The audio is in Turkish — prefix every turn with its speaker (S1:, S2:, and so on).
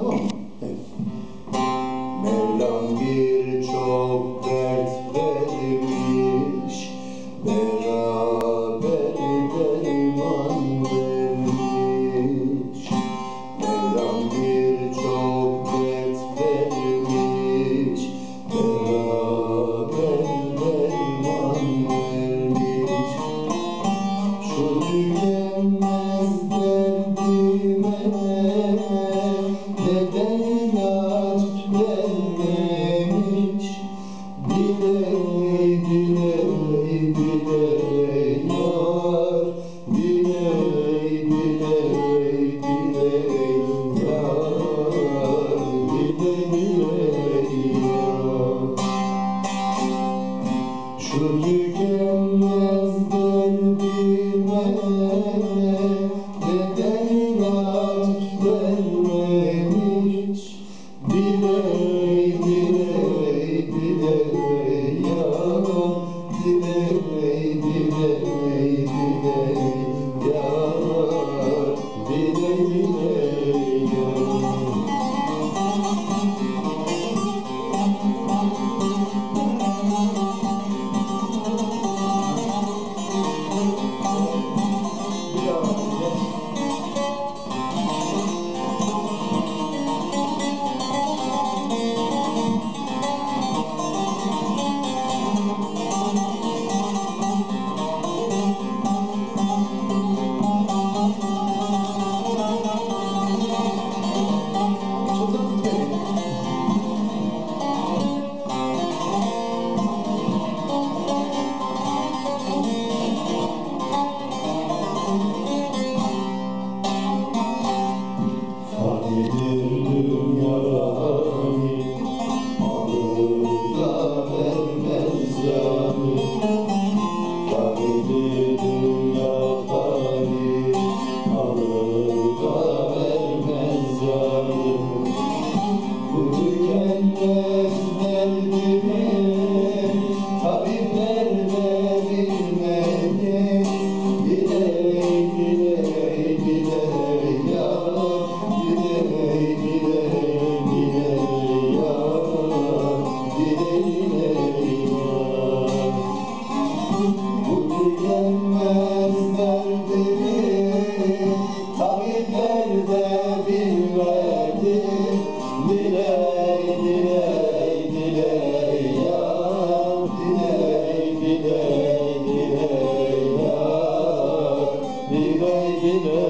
S1: Tamam. Çocukken yazdan bilmene Neden inat vermemiş Diley, diley, diley yalan Diley, diley, diley yalan diley Bu tükenmez derdini Tabipler de Diley, diley, diley ya Diley, diley, diley ya Diley, diley